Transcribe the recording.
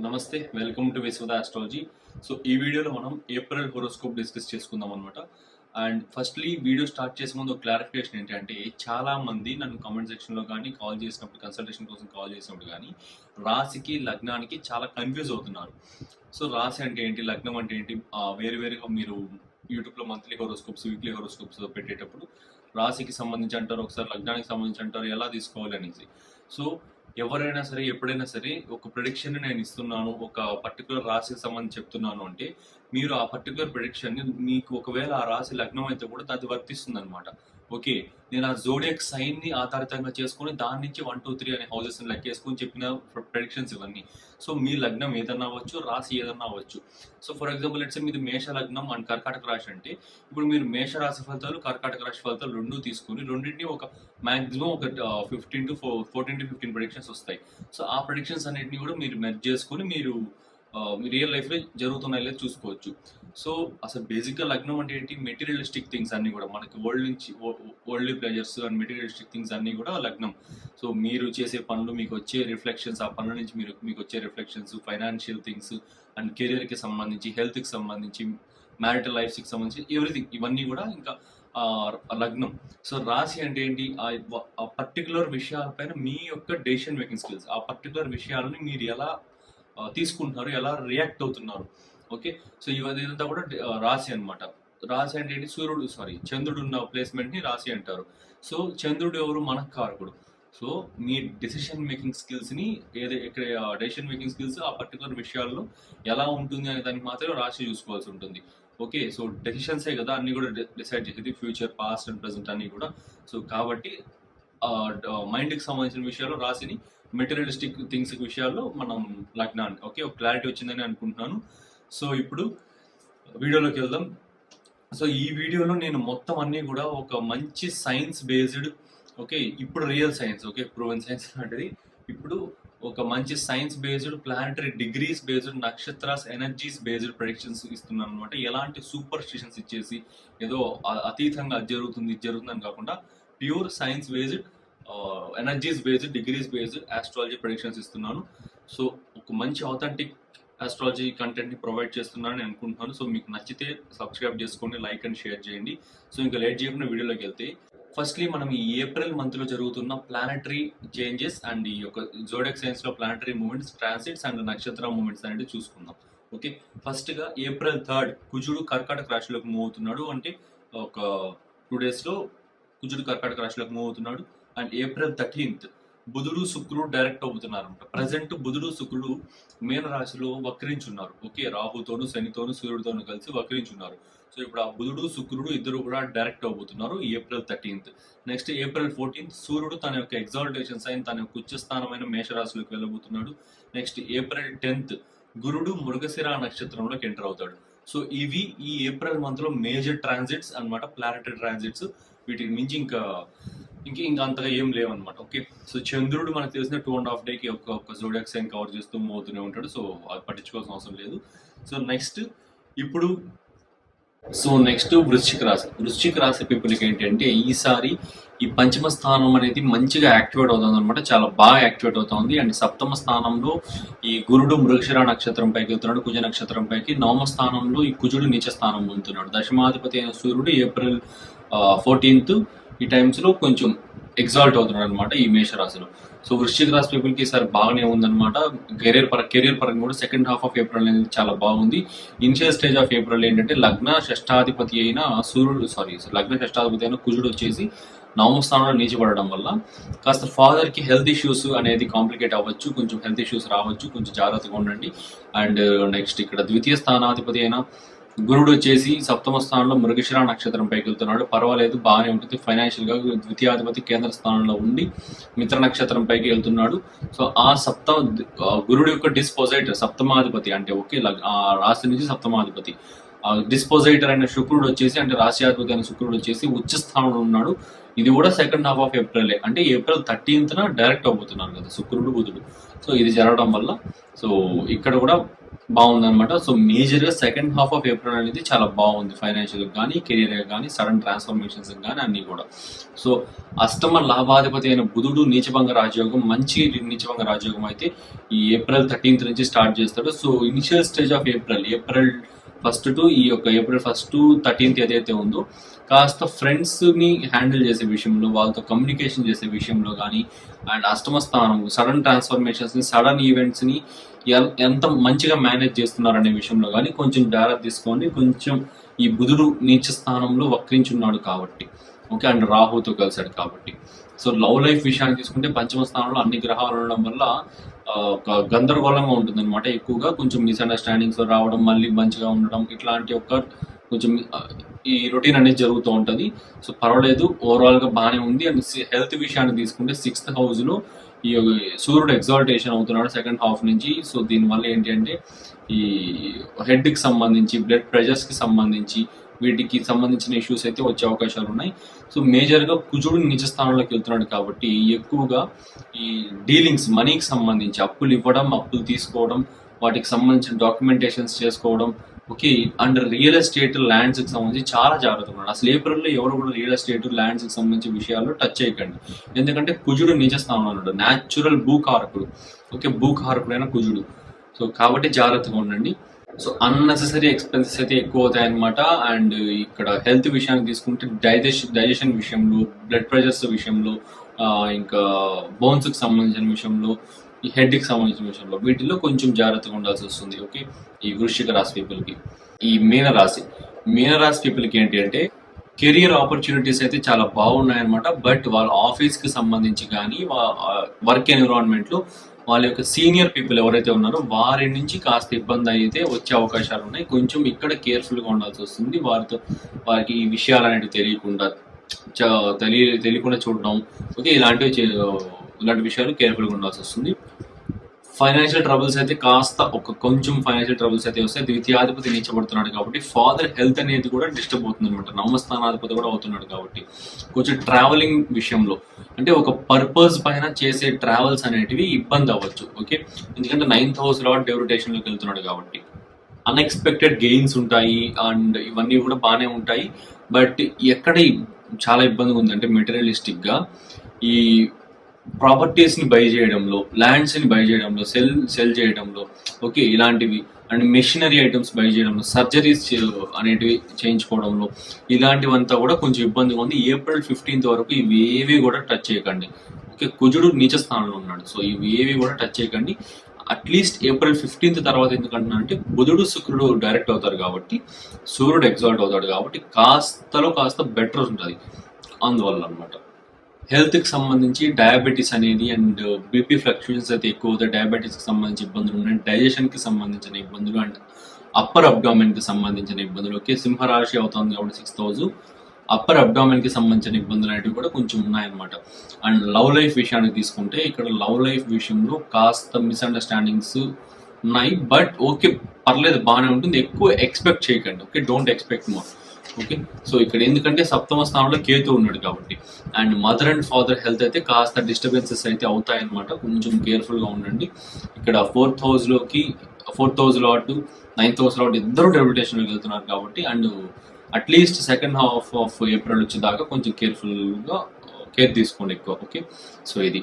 నమస్తే welcome to Vishwada astrology so ఈ వీడియోలో మనం ఏప్రిల్ హోరోస్కోప్ డిస్కస్ చేసుకుందాం అనమాట అండ్ ఫస్ట్లీ వీడియో స్టార్ట్ చేసే ముందు క్లారిఫికేషన్ ఏంటంటే చాలా మంది నన్ను కామెంట్ సెక్షన్లో కానీ కాల్ చేసినప్పుడు కన్సల్టేషన్ కోసం కాల్ చేసినప్పుడు కానీ రాశికి లగ్నానికి చాలా కన్ఫ్యూజ్ అవుతున్నారు. సో రాశి అంటే ఏంటి లగ్నం అంటే ఏంటి వేరు వేరుగా మీరు యూట్యూబ్లో మంత్లీ హోరోస్కోప్స్ వీక్లీ హోరోస్కోప్స్ పెట్టేటప్పుడు రాశికి సంబంధించి అంటారు ఒకసారి లగ్నానికి సంబంధించి అంటారు ఎలా తీసుకోవాలి అనేసి. సో ఎవరైనా సరే ఎప్పుడైనా సరే ఒక ప్రొడిక్షన్ నేను ఇస్తున్నాను ఒక పర్టికులర్ రాశికి సంబంధించి చెప్తున్నాను అంటే మీరు ఆ పర్టికులర్ ప్రొడిక్షన్ మీకు ఒకవేళ ఆ రాశి లగ్నం అయితే కూడా అది వర్తిస్తుంది అనమాట ఓకే నేను ఆ జోడియక్ సైన్ని ఆధారితంగా చేసుకుని దాని నుంచి వన్ టూ త్రీ అనే హౌసెస్ లెక్కేసుకొని చెప్పిన ప్రెడిక్షన్స్ ఇవన్నీ. సో మీ లగ్నం ఏదన్నా అవ్వచ్చు రాశి ఏదన్నా అవ్వచ్చు. సో ఫర్ ఎగ్జాంపుల్ లెట్స్ మీది మేష లగ్నం అండ్ కర్కాటక రాశి అంటే ఇప్పుడు మీరు మేష రాశి ఫలితాలు కర్కాటక రాశి ఫలితాలు రెండు తీసుకొని రెండింటిని ఒక మాక్సిమం ఒక fifteen to fourteen to fifteen predictions వస్తాయి. సో ఆ ప్రొడిక్షన్స్ అన్నిటిని కూడా మీరు మెర్జ్ చేసుకొని మీరు రియల్ లైఫ్లో జరుగుతున్నాయి లేదు చూసుకోవచ్చు. సో అసలు బేసిక్గా లగ్నం అంటే ఏంటి? మెటీరియలిస్టిక్ థింగ్స్ అన్ని కూడా. మనకి వరల్డ్ నుంచి world pleasures and materialistic things అన్ని కూడా లగ్నం సో మీరు చేసే పనులు మీకు వచ్చే రిఫ్లెక్షన్స్ ఆ పనుల నుంచి మీరు మీకు వచ్చే రిఫ్లెక్షన్స్ ఫైనాన్షియల్ థింగ్స్ అండ్ కెరియర్కి సంబంధించి హెల్త్కి సంబంధించి మ్యారిటల్ లైఫ్స్కి సంబంధించి ఎవ్రీథింగ్ ఇవన్నీ కూడా ఇంకా లగ్నం సో రాశి అంటే ఏంటి? ఆ- పర్టికులర్ విషయాలపైన మీ యొక్క డెసిషన్ మేకింగ్ స్కిల్స్ ఆ పర్టికులర్ విషయాలని మీరు ఎలా తీసుకుంటున్నారు ఎలా రియాక్ట్ అవుతున్నారు? ఓకే? సో ఇవన్నీ ఇదంతా కూడా రాశి అనమాట రాశి అంటే ఏంటి? సూర్యుడు సారీ చంద్రుడు ఉన్న ప్లేస్మెంట్ని రాశి అంటారు. సో చంద్రుడు ఎవరు? మనకు కారకుడు సో మీ డెసిషన్ మేకింగ్ స్కిల్స్ని ఏదో ఇక్కడ డెసిషన్ మేకింగ్ స్కిల్స్ ఆ పర్టికులర్ విషయాల్లో ఎలా ఉంటుంది అనే దానికి మాత్రం రాశి చూసుకోవాల్సి ఉంటుంది. ఓకే? సో డెసిషన్సే కదా అన్ని కూడా డిసైడ్ చేసేది ఫ్యూచర్ పాస్ట్ అండ్ ప్రెసెంట్ అన్ని కూడా. సో కాబట్టి మైండ్కి సంబంధించిన విషయాల్లో రాశిని మెటీరియలిస్టిక్ థింగ్స్ విషయాల్లో మనం లగ్నాన్ని ఓకే? ఒక క్లారిటీ వచ్చిందని అనుకుంటున్నాను. సో ఇప్పుడు వీడియోలోకి వెళ్దాం. సో ఈ వీడియోలో నేను మొత్తం అన్నీ కూడా ఒక మంచి సైన్స్ బేస్డ్ ఓకే ఇప్పుడు real science okay proven science లాంటిది. ఇప్పుడు ఒక మంచి science based planetary degrees based నక్షత్రాస్ energies based predictions ఇస్తున్నాను అనమాట ఎలాంటి సూపర్ స్టిషన్స్ ఇచ్చేసి ఏదో అతీతంగా జరుగుతుంది జరుగుతుందని జరుగుతుంది అని కాకుండా pure science based energies based degrees based astrology predictions ఇస్తున్నాను. సో ఒక మంచి ఆథెంటిక్ ఆస్ట్రాలజీ కంటెంట్ని ప్రొవైడ్ చేస్తున్నాను నేను అనుకుంటున్నాను. సో మీకు నచ్చితే సబ్స్క్రైబ్ చేసుకోండి లైక్ అండ్ షేర్ చేయండి. సో ఇంకా లేట్ చేయకుండా వీడియోలోకి వెళ్తే ఫస్ట్లీ మనం ఈ ఏప్రిల్ మంత్లో జరుగుతున్న ప్లానటరీ చేంజెస్ అండ్ ఈ యొక్క జోడెక్ సైన్స్లో ప్లానటరీ మూమెంట్స్ ట్రాన్సిట్స్ అండ్ నక్షత్ర మూమెంట్స్ అనేది చూసుకుందాం. ఓకే? ఫస్ట్గా ఏప్రిల్ థర్డ్ కుజుడు కర్కాటక రాశిలోకి మూవ్ అవుతున్నాడు అంటే ఒక టూ డేస్లో కుజుడు కర్కాటక రాశిలోకి మూవ్ అవుతున్నాడు. అండ్ ఏప్రిల్ థర్టీన్త్ బుధుడు శుక్రుడు డైరెక్ట్ అవుతున్నారు అనమాట ప్రజెంట్ బుధుడు శుక్రుడు మీన రాశిలో వక్రించున్నారు. ఓకే రాహుతోను శనితోను సూర్యుడితోను కలిసి వక్రించున్నారు. సో ఇప్పుడు ఆ బుధుడు శుక్రుడు ఇద్దరు కూడా direct అవబోతున్నారు April thirteenth next April fourteenth సూర్యుడు తన యొక్క ఎగ్జాల్టేషన్ సైన్ తన యొక్క ఉచ్చస్థానమైన మేషరాశిలోకి వెళ్ళబోతున్నాడు. నెక్స్ట్ ఏప్రిల్ టెన్త్ గురుడు మృగశిర నక్షత్రంలోకి ఎంటర్ అవుతాడు. సో ఇవి ఈ ఏప్రిల్ మంత్లో మేజర్ ట్రాన్సిట్స్ అన్నమాట ప్లానటరీ ట్రాన్సిట్స్ వీటికి మించి ఇంకా ఇంక ఇంకా అంతగా ఏం లేవన్నమాట. ఓకే సో చంద్రుడు మనకు తెలిసిన టూ అండ్ హాఫ్ డేకి ఒక ఒక జోడియాక్ సైన్ కవర్ చేస్తూ మోతూనే ఉంటాడు. సో అది పట్టించుకోవాల్సిన అవసరం లేదు. సో నెక్స్ట్ ఇప్పుడు సో నెక్స్ట్ వృశ్చిక రాశి. వృశ్చిక రాశి పీపుల్కి ఏంటంటే ఈసారి ఈ పంచమ స్థానం అనేది మంచిగా యాక్టివేట్ అవుతుంది అనమాట చాలా బాగా యాక్టివేట్ అవుతుంది. అండ్ సప్తమ స్థానంలో ఈ గురుడు మృగశిర నక్షత్రం పైకి వెళ్తున్నాడు కుజ నక్షత్రం పైకి. నవమ స్థానంలో ఈ కుజుడు నీచ స్థానం పొందుతున్నాడు. దశమాధిపతి అయిన సూర్యుడు ఏప్రిల్ ఫోర్టీన్త్ ఈ టైమ్స్లో కొంచెం ఎగ్జాల్ట్ అవుతున్నాడు అనమాట ఈ మేషరాశిలో. సో వృశ్చిక రాశి పీపుల్కి ఈసారి బాగానే ఉందన్నమాట. కెరీర్ పర కెరీర్ పరంగా కూడా సెకండ్ హాఫ్ ఆఫ్ ఏప్రిల్ అనేది చాలా బాగుంది. ఇనిషియల్ స్టేజ్ ఆఫ్ ఏప్రిల్ ఏంటంటే లగ్న షష్టాధిపతి అయిన సూర్యుడు సారీ లగ్న షష్టాధిపతి అయిన కుజుడు వచ్చేసి నవమ స్థానంలో నీచిపడడం వల్ల కాస్త ఫాదర్కి హెల్త్ ఇష్యూస్ అనేది కాంప్లికేట్ అవ్వచ్చు కొంచెం హెల్త్ ఇష్యూస్ రావచ్చు కొంచెం జాగ్రత్తగా ఉండండి. అండ్ నెక్స్ట్ uh, ఇక్కడ ద్వితీయ స్థానాధిపతి అయిన గురుడు వచ్చేసి సప్తమ స్థానంలో మృగశిర నక్షత్రం పైకి వెళ్తున్నాడు పర్వాలేదు బాగానే ఉంటుంది. ఫైనాన్షియల్గా ద్వితీయాధిపతి కేంద్ర స్థానంలో ఉండి మిత్ర నక్షత్రం పైకి వెళ్తున్నాడు. సో ఆ సప్త గురుడు యొక్క డిస్పోజైట్ సప్తమాధిపతి అంటే ఓకే లగ్- ఆ రాశి నుంచి సప్తమాధిపతి. డిస్పోజైటర్ అయిన శుక్రుడు వచ్చేసి అంటే రాశ్యాధిపతి అయిన శుక్రుడు వచ్చేసి ఉచ్చ స్థానంలో ఉన్నాడు. ఇది కూడా సెకండ్ హాఫ్ ఆఫ్ ఏప్రిల్ అంటే ఏప్రిల్ థర్టీన్త్ డైరెక్ట్ అవబోతున్నారు కదా శుక్రుడు బుధుడు. సో ఇది జరగడం వల్ల సో ఇక్కడ కూడా బాగుందన్నమాట. సో మేజర్గా సెకండ్ హాఫ్ ఆఫ్ ఏప్రిల్ అనేది చాలా బాగుంది ఫైనాన్షియల్ కానీ కెరియర్ కానీ సడన్ ట్రాన్స్ఫర్మేషన్స్ కానీ అన్ని కూడా. సో అష్టమ లాభాధిపతి అయిన బుధుడు నీచభంగ రాజయోగం మంచి నీచభంగ రాజయోగం అయితే ఈ ఏప్రిల్ థర్టీన్త్ నుంచి స్టార్ట్ చేస్తాడు. So initial stage of April April first to ఈ యొక్క ఏప్రిల్ ఫస్ట్ థర్టీన్త్ ఏదైతే ఉందో కాస్త ఫ్రెండ్స్ని హ్యాండిల్ చేసే విషయంలో వాళ్ళతో కమ్యూనికేషన్ చేసే విషయంలో కానీ అండ్ అష్టమ స్థానం సడన్ ట్రాన్స్ఫర్మేషన్స్ని సడన్ ఈవెంట్స్ని ఎంత మంచిగా మేనేజ్ చేస్తున్నారు అనే విషయంలో కానీ కొంచెం జాగ్రత్త తీసుకోండి. కొంచెం ఈ బుధుడు నీచ స్థానంలో వక్రించున్నాడు కాబట్టి ఓకే? అండ్ రాహుతో కలిసాడు కాబట్టి. సో లవ్ లైఫ్ విషయాన్ని తీసుకుంటే పంచమ స్థానంలో అన్ని గ్రహాలు ఉండడం వల్ల ఒక గందరగోళంగా ఉంటుంది అనమాట ఎక్కువగా. కొంచెం మిస్అండర్స్టాండింగ్స్ రావడం మళ్ళీ మంచిగా ఉండడం ఇట్లాంటి ఒక కొంచెం ఈ రొటీన్ అనేది జరుగుతూ ఉంటుంది. సో పర్వాలేదు ఓవరాల్గా బాగానే ఉంది. అండ్ హెల్త్ విషయాన్ని తీసుకుంటే సిక్స్త్ హౌస్లో ఈ సూర్యుడు ఎగ్జాల్టేషన్ అవుతున్నాడు సెకండ్ హాఫ్ నుంచి. సో దీనివల్ల ఏంటి అంటే ఈ హెడ్కి సంబంధించి బ్లడ్ ప్రెషర్స్కి సంబంధించి వీటికి సంబంధించిన ఇష్యూస్ అయితే వచ్చే అవకాశాలు ఉన్నాయి. సో మేజర్గా కుజుడు నిజ స్థానంలోకి వెళ్తున్నాడు కాబట్టి ఎక్కువగా ఈ డీలింగ్స్ మనీకి సంబంధించి అప్పులు ఇవ్వడం అప్పులు తీసుకోవడం వాటికి సంబంధించిన డాక్యుమెంటేషన్స్ చేసుకోవడం ఓకే అండ్ రియల్ ఎస్టేట్ ల్యాండ్స్కి సంబంధించి చాలా జాగ్రత్తగా ఉన్నాడు అసలు ఏప్రిల్లో ఎవరు కూడా రియల్ ఎస్టేట్ ల్యాండ్స్కి సంబంధించిన విషయాల్లో టచ్ చేయకండి. ఎందుకంటే కుజుడు నిజ స్థానంలో ఉన్నాడు. న్యాచురల్ భూకారకుడు. ఓకే భూకారకుడైన కుజుడు. సో కాబట్టి జాగ్రత్తగా ఉండండి. సో అన్నెసెసరీ ఎక్స్పెన్సెస్ అయితే ఎక్కువ అవుతాయి అనమాట అండ్ ఇక్కడ హెల్త్ విషయాన్ని తీసుకుంటే డైజెషన్ డైజెషన్ విషయంలో బ్లడ్ ప్రెషర్స్ విషయంలో ఇంకా బోన్స్కి సంబంధించిన విషయంలో ఈ హెడ్కి సంబంధించిన విషయంలో వీటిలో కొంచెం జాగ్రత్తగా ఉండాల్సి వస్తుంది ఓకే? ఈ వృశ్చిక రాశి పీపుల్కి. ఈ మీనరాశి మీనరాశి పీపుల్కి ఏంటి అంటే కెరియర్ ఆపర్చునిటీస్ అయితే చాలా బాగున్నాయి అనమాట బట్ వాళ్ళ ఆఫీస్కి సంబంధించి కానీ వర్క్ ఎన్విరాన్మెంట్లో వాళ్ళ యొక్క సీనియర్ పీపుల్ ఎవరైతే ఉన్నారో వారి నుంచి కాస్త ఇబ్బంది అయితే వచ్చే అవకాశాలు ఉన్నాయి. కొంచెం ఇక్కడ కేర్ఫుల్గా ఉండాల్సి వస్తుంది. వారితో వారికి ఈ విషయాలు అనేవి తెలియకుండా చ- తెలియ తెలియకుండా చూడడం ఓకే ఇలాంటివి చే- ఇలాంటి విషయాలు కేర్ఫుల్గా ఉండాల్సి వస్తుంది. ఫైనాన్షియల్ ట్రబుల్స్ అయితే కాస్త ఒక కొంచెం ఫైనాన్షియల్ ట్రబుల్స్ అయితే వస్తాయి ద్వితీయాధిపతి నిలిచబడుతున్నాడు కాబట్టి ఫాదర్ హెల్త్ అనేది కూడా డిస్టర్బ్ అవుతుంది అనమాట నవమస్థానాధిపతి కూడా అవుతున్నాడు కాబట్టి. కొంచెం ట్రావెలింగ్ విషయంలో. అంటే ఒక పర్పస్ పైన చేసే ట్రావెల్స్ అనేటివి ఇబ్బంది అవ్వచ్చు. ఓకే ఎందుకంటే నైన్త్ హౌస్లో డెవరిటేషన్లోకి వెళ్తున్నాడు కాబట్టి. అన్ఎక్స్పెక్టెడ్ గెయిన్స్ ఉంటాయి అండ్ ఇవన్నీ కూడా బాగానే ఉంటాయి. బట్ ఎక్కడ చాలా ఇబ్బందిగా ఉందంటే అంటే మెటీరియలిస్టిక్గా ఈ ప్రాపర్టీస్ని బై చేయడంలో ల్యాండ్స్ని బై చేయడంలో సెల్ సెల్ చేయడంలో ఓకే ఇలాంటివి. అండ్ మెషినరీ ఐటమ్స్ బై చేయడంలో సర్జరీస్ అనేటివి చేయించుకోవడంలో ఇలాంటివంతా కూడా కొంచెం ఇబ్బందిగా ఉంది. ఏప్రిల్ ఫిఫ్టీన్త్ వరకు ఇవి ఏవి కూడా టచ్ చేయకండి. ఓకే కుజుడు నీచ స్థానంలో ఉన్నాడు. సో ఇవి ఏవి కూడా టచ్ చేయకండి. అట్లీస్ట్ ఏప్రిల్ ఫిఫ్టీన్త్ తర్వాత ఎందుకంటున్నా అంటే బుధుడు శుక్రుడు డైరెక్ట్ అవుతారు కాబట్టి సూర్యుడు ఎగ్జాల్ట్ అవుతాడు కాబట్టి కాస్తలో కాస్త బెటర్ ఉంటుంది. అందువల్ల అనమాట హెల్త్కి సంబంధించి డయాబెటీస్ అనేది అండ్ బీపీ ఫ్లక్చుయేషన్స్ అయితే ఎక్కువ డయాబెటీస్కి డయాబెటీస్కి సంబంధించి ఇబ్బందులు ఉన్నాయి. డైజెషన్కి సంబంధించిన ఇబ్బందులు అండ్ అప్పర్ అబ్డామెన్కి సంబంధించిన ఇబ్బందులు. ఓకే సింహరాశి అవుతుంది కాబట్టి సిక్స్ థౌజండ్ అప్పర్ అబ్డామెన్కి సంబంధించిన ఇబ్బందులు అనేవి కూడా కొంచెం ఉన్నాయన్నమాట. అండ్ లవ్ లైఫ్ విషయాన్ని తీసుకుంటే ఇక్కడ లవ్ లైఫ్ విషయంలో కాస్త మిస్అండర్స్టాండింగ్స్ ఉన్నాయి. బట్ ఓకే పర్లేదు బాగానే ఉంటుంది. ఎక్కువ ఎక్స్పెక్ట్ చేయకండి. Okay don't expect more okay so ఇక్కడ ఎందుకంటే సప్తమ స్థానంలో కేతు ఉన్నాడు కాబట్టి. And mother and father health అయితే కాస్త డిస్టర్బెన్సెస్ అయితే అవుతాయన్నమాట. కొంచెం కేర్ఫుల్గా ఉండండి. ఇక్కడ ఫోర్త్ హౌస్లోకి ఫోర్త్ హౌస్ అటు నైన్త్ హౌస్ లోటు ఇద్దరు డెబిటేషన్ వెళ్తున్నారు కాబట్టి. And at least second half of April వచ్చేదాకా కొంచెం కేర్ఫుల్గా కేర్ తీసుకోండి ఎక్కువ. ఓకే సో ఇది.